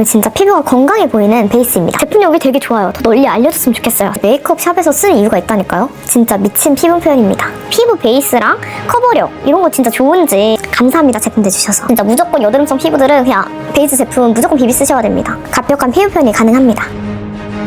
이거 진짜 피부가 건강해 보이는 베이스입니다. 제품력이 되게 좋아요. 더 널리 알려줬으면 좋겠어요. 메이크업 샵에서 쓰는 이유가 있다니까요. 진짜 미친 피부 표현입니다. 피부 베이스랑 커버력 이런 거 진짜 좋은지 감사합니다 제품 대주셔서. 진짜 무조건 여드름성 피부들은 그냥 베이스 제품 무조건 비비 쓰셔야 됩니다. 가볍한 피부 표현이 가능합니다.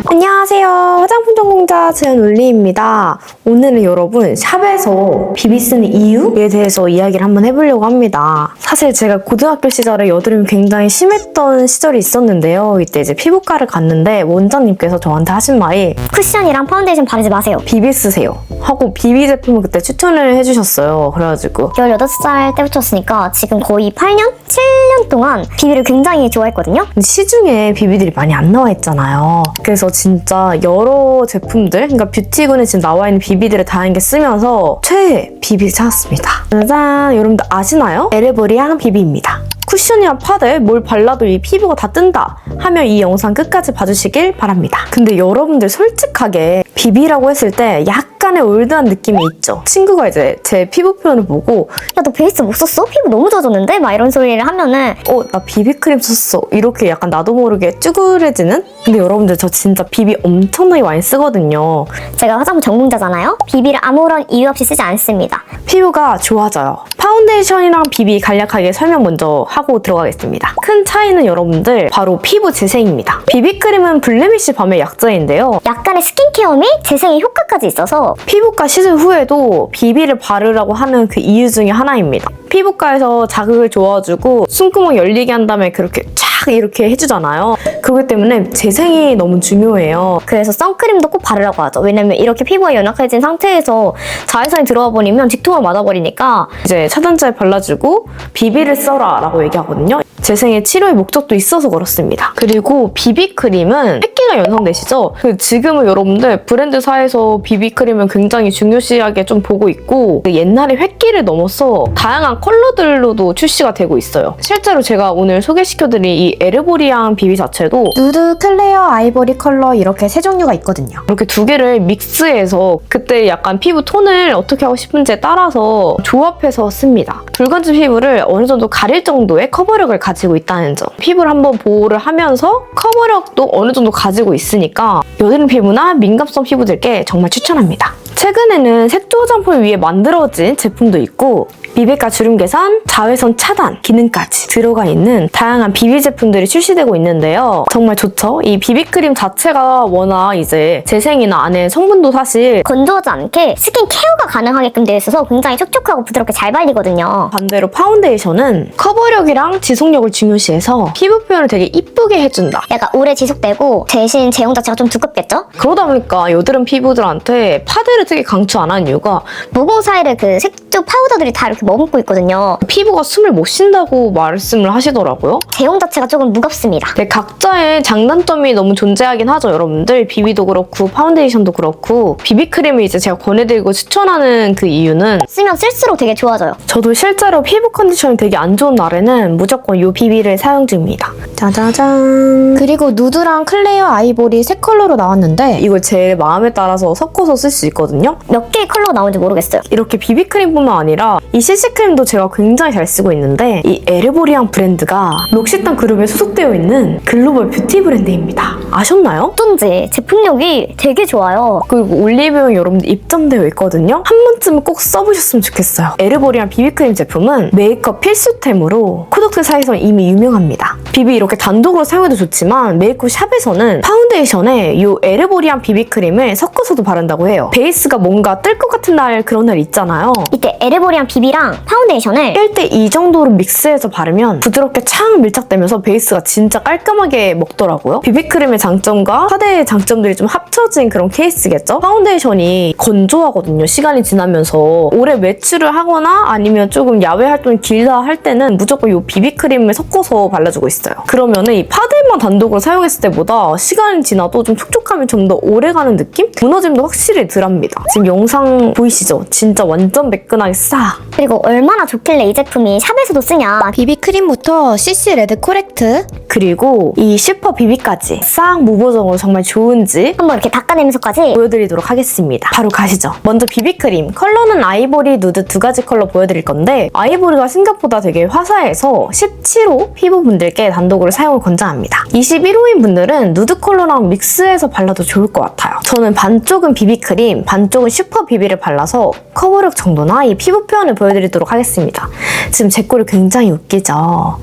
안녕하세요. 화장품 전공자 최은울리입니다. 오늘은 여러분 샵에서 비비 쓰는 이유에 대해서 이야기를 한번 해보려고 합니다. 사실 제가 고등학교 시절에 여드름이 굉장히 심했던 시절이 있었는데요. 이때 이제 피부과를 갔는데 원장님께서 저한테 하신 말이 쿠션이랑 파운데이션 바르지 마세요. 비비 쓰세요 하고 비비 제품을 그때 추천을 해주셨어요. 그래가지고 18살 때부터였으니까 지금 거의 8년? 7년 동안 비비를 굉장히 좋아했거든요. 시중에 비비들이 많이 안 나와 있잖아요. 그래서 진짜 여러 제품들, 그러니까 뷰티군에 지금 나와 있는 비비들을 다양하게 쓰면서 최애 비비를 찾았습니다. 짜잔! 여러분들 아시나요? 에르보리앙 비비입니다. 쿠션이랑 파데 뭘 발라도 이 피부가 다 뜬다 하면 이 영상 끝까지 봐주시길 바랍니다. 근데 여러분들 솔직하게 비비라고 했을 때 약간의 올드한 느낌이 있죠. 친구가 이제 제 피부 표현을 보고 야 너 베이스 못 썼어? 피부 너무 좋아졌는데? 막 이런 소리를 하면은 어, 나 비비크림 썼어. 이렇게 약간 나도 모르게 쭈그레지는? 근데 여러분들 저 진짜 비비 엄청나게 많이 쓰거든요. 제가 화장품 전공자잖아요. 비비를 아무런 이유 없이 쓰지 않습니다. 피부가 좋아져요. 파운데이션이랑 비비 간략하게 설명 먼저 하고 들어가겠습니다. 큰 차이는 여러분들 바로 피부 재생입니다. 비비크림은 블레미쉬 밤의 약자인데요. 약간의 스킨케어 및 재생의 효과까지 있어서 피부과 시술 후에도 비비를 바르라고 하는 그 이유 중에 하나입니다. 피부과에서 자극을 줘가지고 숨구멍 열리게 한 다음에 그렇게 쫙 이렇게 해주잖아요. 그것 때문에 재생이 너무 중요해요. 그래서 선크림도 꼭 바르라고 하죠. 왜냐면 이렇게 피부가 연약해진 상태에서 자외선이 들어와 버리면 직통을 맞아버리니까 이제 차단자에 발라주고 비비를 써라 라고 얘기하거든요. 재생의 치료의 목적도 있어서 그렇습니다. 그리고 비비크림은 획기가 연상되시죠? 그 지금은 여러분들 브랜드사에서 비비크림을 굉장히 중요시하게 좀 보고 있고 그 옛날에 획기를 넘어서 다양한 컬러들로도 출시가 되고 있어요. 실제로 제가 오늘 소개시켜드린 이 에르보리앙 비비 자체도 누드, 클레어, 아이보리 컬러 이렇게 세 종류가 있거든요. 이렇게 두 개를 믹스해서 그때 약간 피부 톤을 어떻게 하고 싶은지에 따라서 조합해서 씁니다. 붉은지 피부를 어느 정도 가릴 정도의 커버력을 가지고 있다는 점. 피부를 한번 보호를 하면서 커버력도 어느 정도 가지고 있으니까 여드름 피부나 민감성 피부들께 정말 추천합니다. 최근에는 색조 화장품 위에 만들어진 제품도 있고 미백과 주름 개선, 자외선 차단 기능까지 들어가 있는 다양한 비비 제품들이 출시되고 있는데요. 정말 좋죠? 이 비비크림 자체가 워낙 이제 재생이나 안에 성분도 사실 건조하지 않게 스킨 케어가 가능하게끔 되어 있어서 굉장히 촉촉하고 부드럽게 잘 발리거든요. 반대로 파운데이션은 커버력이랑 지속력 을 중요시해서 피부 표현을 되게 이쁘게 해준다. 약간 오래 지속되고 대신 제형 자체가 좀 두껍겠죠? 그러다 보니까 여드름 피부들한테 파데를 되게 강추 안 하는 이유가 모공 사이를 그 색조 파우더들이 다 이렇게 머금고 있거든요. 피부가 숨을 못 쉰다고 말씀을 하시더라고요. 제형 자체가 조금 무겁습니다. 네, 각자의 장단점이 너무 존재하긴 하죠, 여러분들. 비비도 그렇고, 파운데이션도 그렇고. 비비크림을 이제 제가 권해드리고 추천하는 그 이유는 쓰면 쓸수록 되게 좋아져요. 저도 실제로 피부 컨디션이 되게 안 좋은 날에는 무조건 이 비비를 사용 중입니다. 짜자잔. 그리고 누드랑 클레어, 아이보리 세 컬러로 나왔는데 이걸 제 마음에 따라서 섞어서 쓸 수 있거든요. 몇 개의 컬러가 나오는지 모르겠어요. 이렇게 비비크림뿐만 아니라 이 CC크림도 제가 굉장히 잘 쓰고 있는데 이 에르보리앙 브랜드가 록시탄 그룹에 소속되어 있는 글로벌 뷰티 브랜드입니다. 아셨나요? 어쩐지 제품력이 되게 좋아요. 그리고 올리브영 여러분들 입점되어 있거든요. 한 번쯤은 꼭 써보셨으면 좋겠어요. 에르보리안 비비크림 제품은 메이크업 필수템으로 코덕트사에서 이미 유명합니다. 비비 이렇게 단독으로 사용해도 좋지만 메이크업 샵에서는 파운데이션에 이 에르보리안 비비크림을 섞어서도 바른다고 해요. 베이스가 뭔가 뜰 것 같은 날 그런 날 있잖아요. 이때 에르보리안 비비랑 파운데이션을 1대 2 정도로 믹스해서 바르면 부드럽게 착 밀착되면서 베이스가 진짜 깔끔하게 먹더라고요. 비비크림의 장점과 파데의 장점들이 좀 합쳐진 그런 케이스겠죠? 파운데이션이 건조하거든요. 시간이 지나면서 오래 외출을 하거나 아니면 조금 야외 활동이 길다 할 때는 무조건 이 비비크림 을 섞어서 발라주고 있어요. 그러면은 이 파데만 단독으로 사용했을 때보다 시간이 지나도 좀 촉촉함이 좀 더 오래 가는 느낌? 무너짐도 확실히 덜합니다. 지금 영상 보이시죠? 진짜 완전 매끈하게 잘 싸. 그리고 얼마나 좋길래 이 제품이 샵에서도 쓰냐. 비비크림부터 CC 레드 코렉트, 그리고 이 슈퍼 비비까지 싹 무보정으로 정말 좋은지 한번 이렇게 닦아내면서까지 보여드리도록 하겠습니다. 바로 가시죠. 먼저 비비크림. 컬러는 아이보리, 누드 두 가지 컬러 보여드릴 건데 아이보리가 생각보다 되게 화사해서 17호 피부분들께 단독으로 사용을 권장합니다. 21호인 분들은 누드 컬러랑 믹스해서 발라도 좋을 것 같아요. 저는 반쪽은 비비크림, 반쪽은 슈퍼 비비를 발라서 커버력 정도나 이 피부 표현을 보여드리도록 하겠습니다. 지금 제 꼴이 굉장히 웃기죠?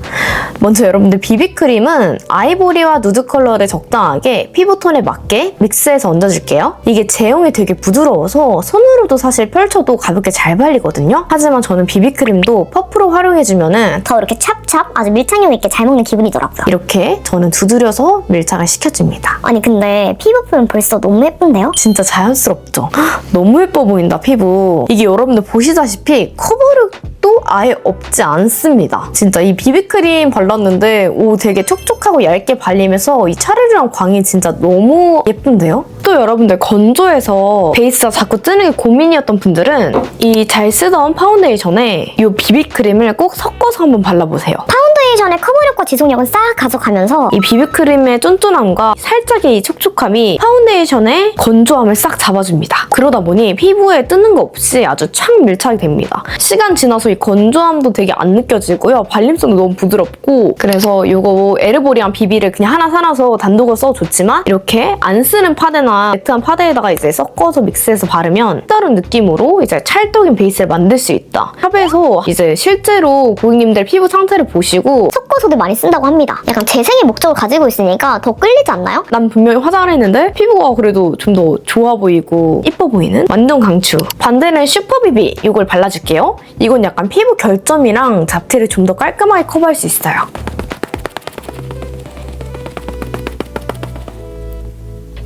먼저 여러분들 비비크림은 아이보리와 누드 컬러를 적당하게 피부톤에 맞게 믹스해서 얹어줄게요. 이게 제형이 되게 부드러워서 손으로도 사실 펼쳐도 가볍게 잘 발리거든요. 하지만 저는 비비크림도 퍼프로 활용해주면 은 더 이렇게 찹찹 아주 밀착력 있게 잘 먹는 기분이더라고요. 이렇게 저는 두드려서 밀착을 시켜줍니다. 아니 근데 피부 표현 벌써 너무 예쁜데요? 진짜 자연스럽죠? 헉, 너무 예뻐 보인다, 피부. 이게 여러분들 보시다시피 커버력도 아예 없지 않습니다. 진짜 이 비비크림 발랐는데 오 되게 촉촉하고 얇게 발리면서 이 차르르한 광이 진짜 너무 예쁜데요? 또 여러분들 건조해서 베이스가 자꾸 뜨는 게 고민이었던 분들은 이 잘 쓰던 파운데이션에 이 비비크림을 꼭 섞어서 한번 발라보세요. 파운데이션 의 커버력과 지속력은 싹 가져가면서 이 비비크림의 쫀쫀함과 살짝의 이 촉촉함이 파운데이션의 건조함을 싹 잡아줍니다. 그러다 보니 피부에 뜨는 거 없이 아주 착 밀착이 됩니다. 시간 지나서 이 건조함도 되게 안 느껴지고요. 발림성도 너무 부드럽고 그래서 이거 에르보리랑 비비를 그냥 하나 사놔서 단독으로 써도 좋지만 이렇게 안 쓰는 파데나 매트한 파데에다가 이제 섞어서 믹스해서 바르면 다른 느낌으로 이제 찰떡인 베이스를 만들 수 있다. 샵에서 이제 실제로 고객님들 피부 상태를 보시고 섞어서도 많이 쓴다고 합니다. 약간 재생의 목적을 가지고 있으니까 더 끌리지 않나요? 난 분명히 화장을 했는데 피부가 그래도 좀 더 좋아 보이고 이뻐 보이는 완전 강추. 반대는 슈퍼비비 이걸 발라줄게요. 이건 약간 피부 결점이랑 잡티를 좀 더 깔끔하게 커버할 수 있어요.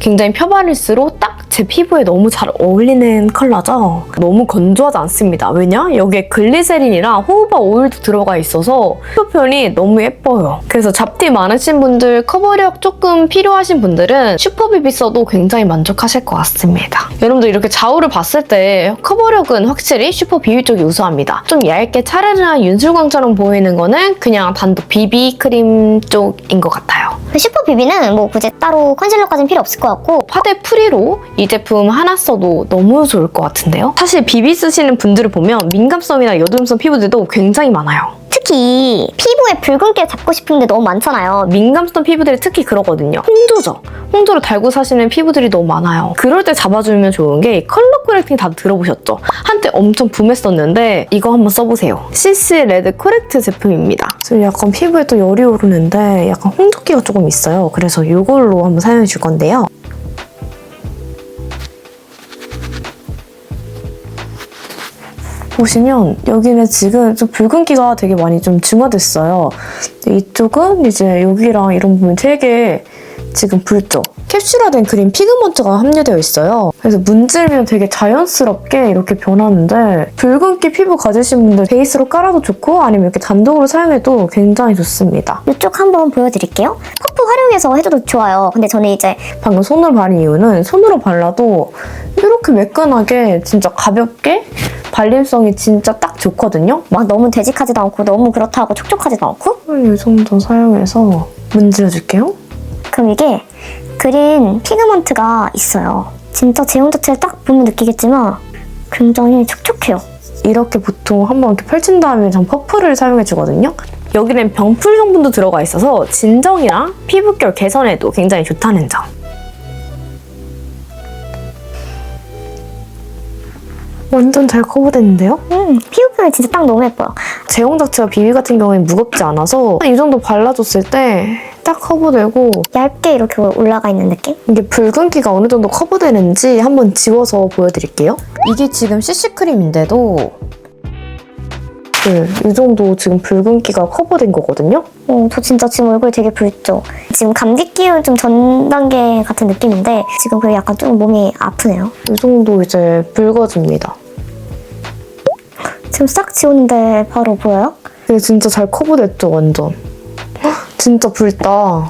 굉장히 펴바를수록 딱 제 피부에 너무 잘 어울리는 컬러죠. 너무 건조하지 않습니다. 왜냐? 여기에 글리세린이랑 호우바 오일도 들어가 있어서 피부 표현이 너무 예뻐요. 그래서 잡티 많으신 분들, 커버력 조금 필요하신 분들은 슈퍼비비 써도 굉장히 만족하실 것 같습니다. 여러분들 이렇게 좌우를 봤을 때 커버력은 확실히 슈퍼비비 쪽이 우수합니다. 좀 얇게 차르르한 윤슬광처럼 보이는 거는 그냥 단독 비비 크림 쪽인 것 같아요. 그 슈퍼 비비는 뭐 굳이 따로 컨실러까지는 필요 없을 것 같고 파데 프리로 이 제품 하나 써도 너무 좋을 것 같은데요? 사실 비비 쓰시는 분들을 보면 민감성이나 여드름성 피부들도 굉장히 많아요. 특히 피부에 붉은기를 잡고 싶은데 너무 많잖아요. 민감성 피부들이 특히 그러거든요. 홍조죠. 홍조를 달고 사시는 피부들이 너무 많아요. 그럴 때 잡아주면 좋은 게 컬러 코렉팅 다 들어보셨죠? 한때 엄청 붐했었는데 이거 한번 써보세요. CC 레드 코렉트 제품입니다. 지금 약간 피부에 또 열이 오르는데 약간 홍조기가 조금 있어요. 그래서 이걸로 한번 사용해 줄 건데요. 보시면 여기는 지금 좀 붉은기가 되게 많이 좀 중화됐어요. 근데 이쪽은 이제 여기랑 이런 부분 되게 지금 붉죠? 캡슐화된 그린 피그먼트가 함유되어 있어요. 그래서 문지르면 되게 자연스럽게 이렇게 변하는데 붉은기 피부 가지신 분들 베이스로 깔아도 좋고 아니면 이렇게 단독으로 사용해도 굉장히 좋습니다. 이쪽 한번 보여드릴게요. 퍼프 활용해서 해줘도 좋아요. 근데 저는 이제 방금 손으로 바른 이유는 손으로 발라도 이렇게 매끈하게 진짜 가볍게 발림성이 진짜 딱 좋거든요. 막 너무 되직하지도 않고 너무 그렇다고 촉촉하지도 않고 이 정도 사용해서 문질러줄게요. 그럼 이게 그린 피그먼트가 있어요. 진짜 제형 자체를 딱 보면 느끼겠지만 굉장히 촉촉해요. 이렇게 보통 한번 이렇게 펼친 다음에 전 퍼프를 사용해주거든요. 여기는 병풀 성분도 들어가 있어서 진정이랑 피부결 개선에도 굉장히 좋다는 점. 완전 잘 커버됐는데요? 음, 피부 표현이 진짜 딱 너무 예뻐요. 제형 자체가 비비 같은 경우에는 무겁지 않아서 이 정도 발라줬을 때 딱 커버되고 얇게 이렇게 올라가 있는 느낌? 이게 붉은기가 어느 정도 커버되는지 한번 지워서 보여드릴게요. 이게 지금 CC 크림인데도 네, 이 정도 지금 붉은기가 커버된 거거든요. 어, 저 진짜 지금 얼굴 되게 붉죠? 지금 감기 기운 좀 전 단계 같은 느낌인데 지금 그게 약간 좀 몸이 아프네요. 이 정도 이제 붉어집니다. 지금 싹 지웠는데 바로 보여요? 이게 진짜 잘 커버됐죠, 완전. 헉, 진짜 붉다.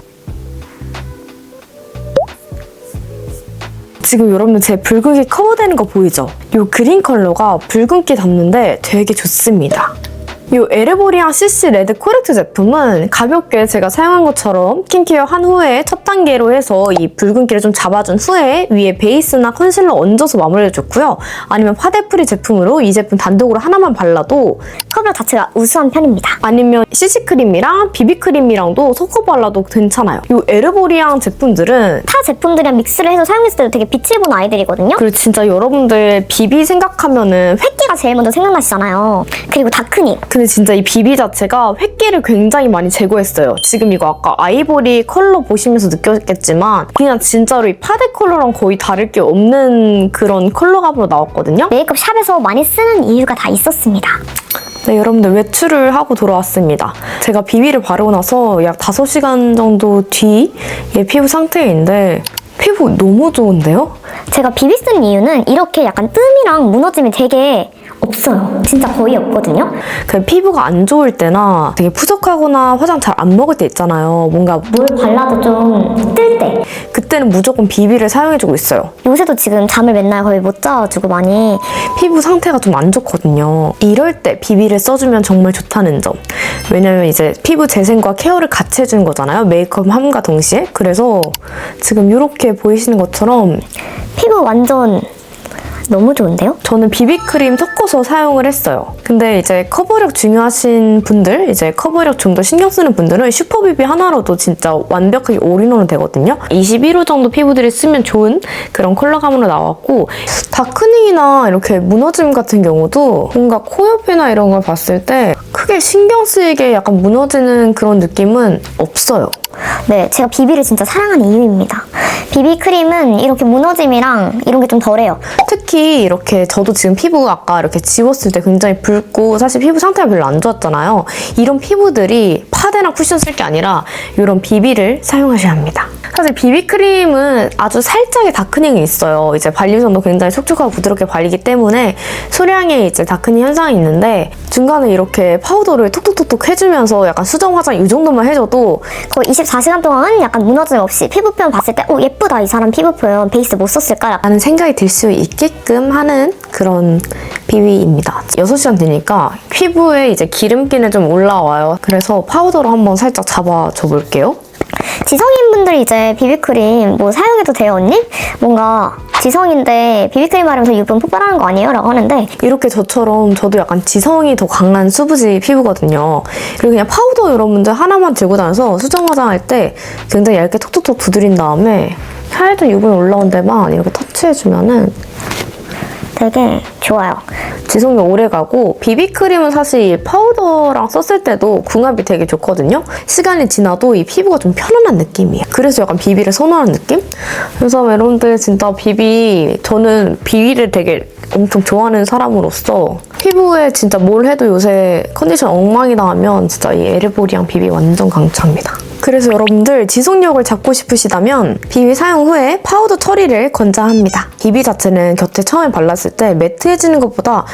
지금 여러분들 제 붉은기 커버되는 거 보이죠? 이 그린 컬러가 붉은기 담는데 되게 좋습니다. 이 에르보리앙 CC 레드 코렉트 제품은 가볍게 제가 사용한 것처럼 스킨케어 한 후에 첫 단계로 해서 이 붉은기를 좀 잡아준 후에 위에 베이스나 컨실러 얹어서 마무리해줬고요. 아니면 파데프리 제품으로 이 제품 단독으로 하나만 발라도 커버 자체가 우수한 편입니다. 아니면 CC크림이랑 비비크림이랑도 섞어 발라도 괜찮아요. 이 에르보리앙 제품들은 타 제품들이랑 믹스를 해서 사용했을 때도 되게 빛을 본 아이들이거든요. 그리고 진짜 여러분들 비비 생각하면은 획 획기가 제일 먼저 생각나시잖아요. 그리고 다크닝. 근데 진짜 이 비비 자체가 획기를 굉장히 많이 제거했어요. 지금 이거 아까 아이보리 컬러 보시면서 느꼈겠지만 그냥 진짜로 이 파데 컬러랑 거의 다를 게 없는 그런 컬러감으로 나왔거든요. 메이크업 샵에서 많이 쓰는 이유가 다 있었습니다. 네, 여러분들 외출을 하고 돌아왔습니다. 제가 비비를 바르고 나서 약 5시간 정도 뒤의 피부 상태인데 피부 너무 좋은데요? 제가 비비 쓴 이유는 이렇게 약간 뜸이랑 무너짐이 되게 없어요. 진짜 거의 없거든요. 그 피부가 안 좋을 때나 되게 푸석하거나 화장 잘 안 먹을 때 있잖아요. 뭔가 뭘 발라도 좀 뜰 때. 그때는 무조건 비비를 사용해주고 있어요. 요새도 지금 잠을 맨날 거의 못 자가지고 많이 피부 상태가 좀 안 좋거든요. 이럴 때 비비를 써주면 정말 좋다는 점. 왜냐면 이제 피부 재생과 케어를 같이 해주는 거잖아요. 메이크업 함과 동시에. 그래서 지금 이렇게 보이시는 것처럼 피부 완전 너무 좋은데요? 저는 비비크림 섞어서 사용을 했어요. 근데 이제 커버력 중요하신 분들, 이제 커버력 좀 더 신경 쓰는 분들은 슈퍼비비 하나로도 진짜 완벽하게 올인원은 되거든요. 21호 정도 피부들이 쓰면 좋은 그런 컬러감으로 나왔고 다크닝이나 이렇게 무너짐 같은 경우도 뭔가 코 옆이나 이런 걸 봤을 때 크게 신경 쓰이게 약간 무너지는 그런 느낌은 없어요. 네, 제가 비비를 진짜 사랑하는 이유입니다. 비비 크림은 이렇게 무너짐이랑 이런 게 좀 덜해요. 특히 이렇게 저도 지금 피부 아까 이렇게 지웠을 때 굉장히 붉고 사실 피부 상태가 별로 안 좋았잖아요. 이런 피부들이 파데나 쿠션 쓸 게 아니라 이런 비비를 사용하셔야 합니다. 사실 비비크림은 아주 살짝의 다크닝이 있어요. 이제 발리션도 굉장히 촉촉하고 부드럽게 발리기 때문에 소량의 이제 다크닝 현상이 있는데 중간에 이렇게 파우더를 톡톡톡톡 해주면서 약간 수정 화장 이 정도만 해줘도 거의 24시간 동안 약간 무너짐 없이 피부 표현 봤을 때, 오, 예쁘다, 이 사람 피부 표현 베이스 못 썼을까? 라는 생각이 들 수 있게 끔 하는 그런 비비입니다. 6시간 되니까 피부에 이제 기름기는 좀 올라와요. 그래서 파우더로 한번 살짝 잡아줘 볼게요. 지성인분들이 이제 비비크림 뭐 사용해도 돼요, 언니? 뭔가 지성인데 비비크림 바르면서 유분 폭발하는 거 아니에요? 라고 하는데 이렇게 저처럼 저도 약간 지성이 더 강한 수부지 피부거든요. 그리고 그냥 파우더 여러분들 하나만 들고 다녀서 수정 화장할 때 굉장히 얇게 톡톡톡 두드린 다음에 살짝 유분 올라온 데만 이렇게 터치해주면은 되게 좋아요. 지속력 오래 가고 비비크림은 사실 이 파우더랑 썼을 때도 궁합이 되게 좋거든요. 시간이 지나도 이 피부가 좀 편안한 느낌이에요. 그래서 약간 비비를 선호하는 느낌? 그래서 여러분들 진짜 비비 저는 비비를 되게 엄청 좋아하는 사람으로서 피부에 진짜 뭘 해도 요새 컨디션 엉망이 나면 진짜 이 에르보리앙 비비 완전 강추합니다. 그래서 여러분들 지속력을 잡고 싶으시다면 비비 사용 후에 파우더 처리를 권장합니다. 비비 자체는 곁에 처음에 발랐을 때 매트해지는 것보다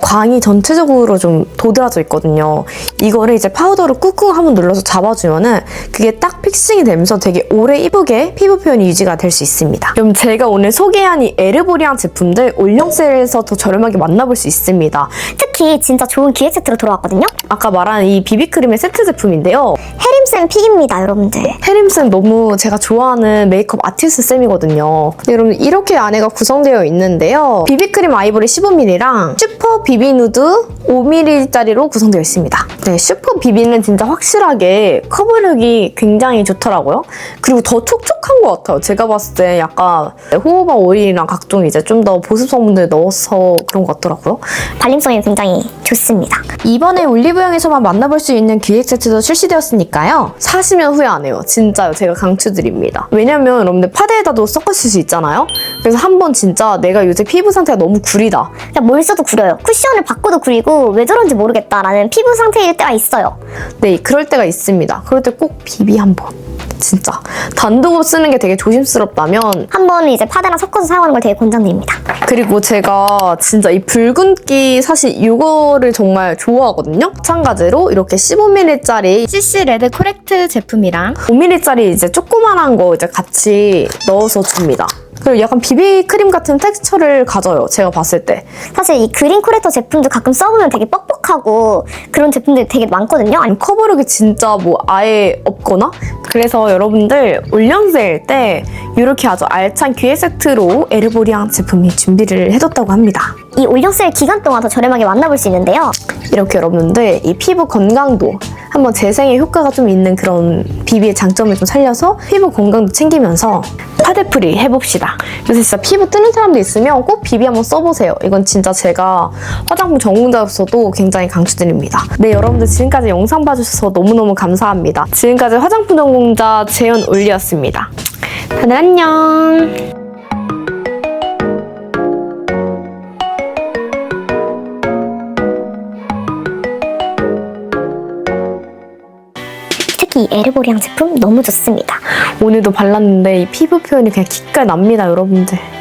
광이 전체적으로 좀 도드라져 있거든요. 이거를 이제 파우더로 꾹꾹 한번 눌러서 잡아주면은 그게 딱 픽싱이 되면서 되게 오래 이쁘게 피부 표현이 유지가 될 수 있습니다. 그럼 제가 오늘 소개한 이 에르보리앙 제품들 올영세일에서 더 저렴하게 만나볼 수 있습니다. 특히 진짜 좋은 기획 세트로 들어왔거든요. 아까 말한 이 비비크림의 세트 제품인데요. 해림쌤 픽입니다, 여러분들. 해림쌤 너무 제가 좋아하는 메이크업 아티스트 쌤이거든요. 네, 여러분 이렇게 안에가 구성되어 있는데요. 비비크림 아이보리 15ml랑 슈퍼 비비 누드 5ml짜리로 구성되어 있습니다. 네, 슈퍼 비비는 진짜 확실하게 커버력이 굉장히 좋더라고요. 그리고 더 촉촉한 것 같아요. 제가 봤을 때 약간 호호바 오일이랑 각종 이제 좀 더 보습 성분들 넣어서 그런 것 같더라고요. 발림성이 굉장히 좋습니다. 이번에 올리브영에서만 만나볼 수 있는 기획 세트도 출시되었으니까요. 사시면 후회 안 해요. 진짜요. 제가 강추드립니다. 왜냐면 여러분들 파데에다도 섞으실 수 있잖아요. 그래서 한 번 진짜 내가 요새 피부 상태가 너무 구리다. 그냥 뭘 써도 구려요. 쿠션을 바꿔도 구리고 왜 저런지 모르겠다라는 피부 상태일 때가 있어요. 네, 그럴 때가 있습니다. 그럴 때 꼭 비비 한 번. 진짜. 단독으로 쓰는 게 되게 조심스럽다면 한 번 이제 파데랑 섞어서 사용하는 걸 되게 권장드립니다. 그리고 제가 진짜 이 붉은기 사실 이거를 정말 좋아하거든요. 마찬가지로 이렇게 15ml짜리 CC 레드 코렉트 제품이랑 5ml짜리 이제 조그만한 거 이제 같이 넣어서 줍니다. 그 그리고 약간 비비 크림 같은 텍스처를 가져요. 제가 봤을 때. 사실 이 그린 코렉터 제품도 가끔 써보면 되게 뻑뻑하고 그런 제품들이 되게 많거든요. 아니, 커버력이 진짜 뭐 아예 없거나 그래서 여러분들 올영세일 때 이렇게 아주 알찬 기획 세트로 에르보리앙 제품이 준비를 해뒀다고 합니다. 이 올영 세일 기간 동안 더 저렴하게 만나볼 수 있는데요. 이렇게 여러분들 이 피부 건강도 한번 재생에 효과가 좀 있는 그런 비비의 장점을 좀 살려서 피부 건강도 챙기면서 파데프리 해봅시다. 그래서 진짜 피부 뜨는 사람도 있으면 꼭 비비 한번 써보세요. 이건 진짜 제가 화장품 전공자로서도 굉장히 강추드립니다. 네, 여러분들 지금까지 영상 봐주셔서 너무너무 감사합니다. 지금까지 화장품 전공자 재현 올리였습니다. 다들 안녕! 특히 이 에르보리앙 제품 너무 좋습니다. 오늘도 발랐는데 이 피부 표현이 그냥 기깔 납니다, 여러분들.